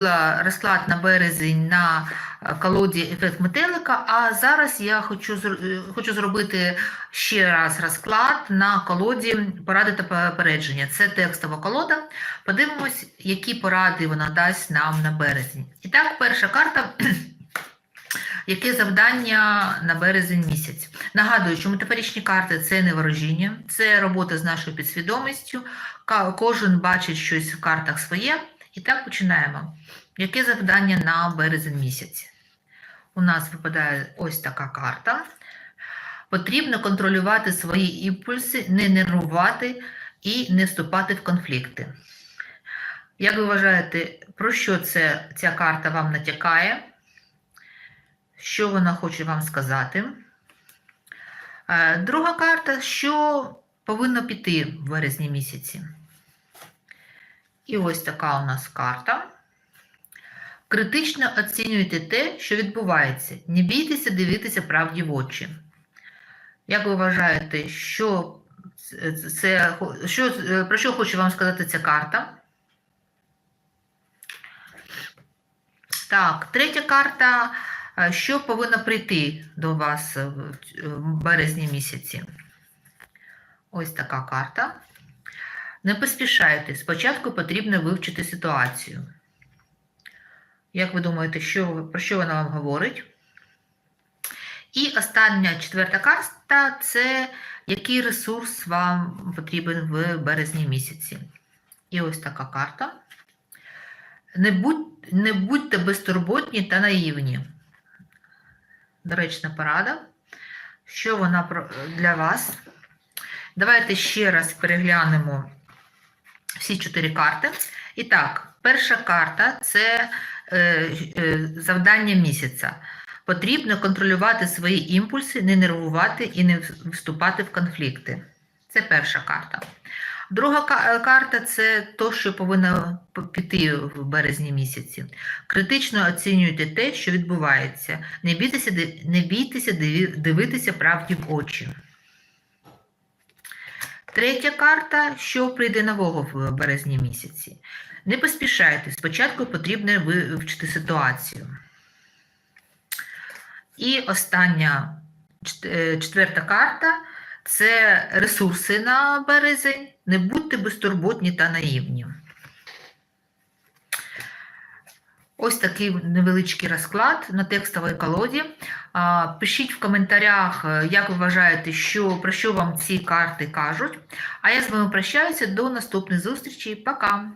розклад на березень на е, колоді ефект метелика, а зараз я хочу, е, хочу зробити ще раз розклад на колоді поради та попередження. Це текстова колода. Подивимось, які поради вона дасть нам на березень. І так, перша карта. Яке завдання на березень місяць? Нагадую, що метафоричні карти це не ворожіння, це робота з нашою підсвідомістю. Кожен бачить щось в картах своє. І так починаємо. Яке завдання на березень місяць? У нас випадає ось така карта. Потрібно контролювати свої імпульси, не нервувати і не вступати в конфлікти. Як ви вважаєте, про що це, ця карта вам натякає? Що вона хоче вам сказати? Е, Друга карта, що повинно піти в березні місяці. І ось така у нас карта. Критично оцінюйте те, що відбувається. Не бійтеся дивитися правді в очі. Як ви вважаєте, що це, що, про що хоче вам сказати ця карта? Так, третя карта. Що повинно прийти до вас в березні місяці? Ось така карта. Не поспішайте. Спочатку потрібно вивчити ситуацію. Як ви думаєте, що, про що вона вам говорить? І остання четверта карта це який ресурс вам потрібен в березні місяці. І ось така карта. Не, будь, не будьте безтурботні та наївні. Доречна порада. Що вона для вас? Давайте ще раз переглянемо всі чотири карти. І так, перша карта це е, е, завдання місяця. Потрібно контролювати свої імпульси, не нервувати і не вступати в конфлікти. Це перша карта. Друга е, карта це то, що повинно піти в березні місяці. Критично оцінюйте те, що відбувається. Не бійтеся, не бійтеся дивитися правді в очі. Третя карта, що прийде нового в березні місяці. Не поспішайте, спочатку потрібно вивчити ситуацію. І остання е, четверта карта це ресурси на березень. Не будьте безтурботні та наївні. Ось такий невеличкий розклад на текстовій колоді. Пишіть в коментарях, е, як ви вважаєте, що, про що вам ці карти кажуть. А я з вами прощаюся до наступної зустрічі. Пока!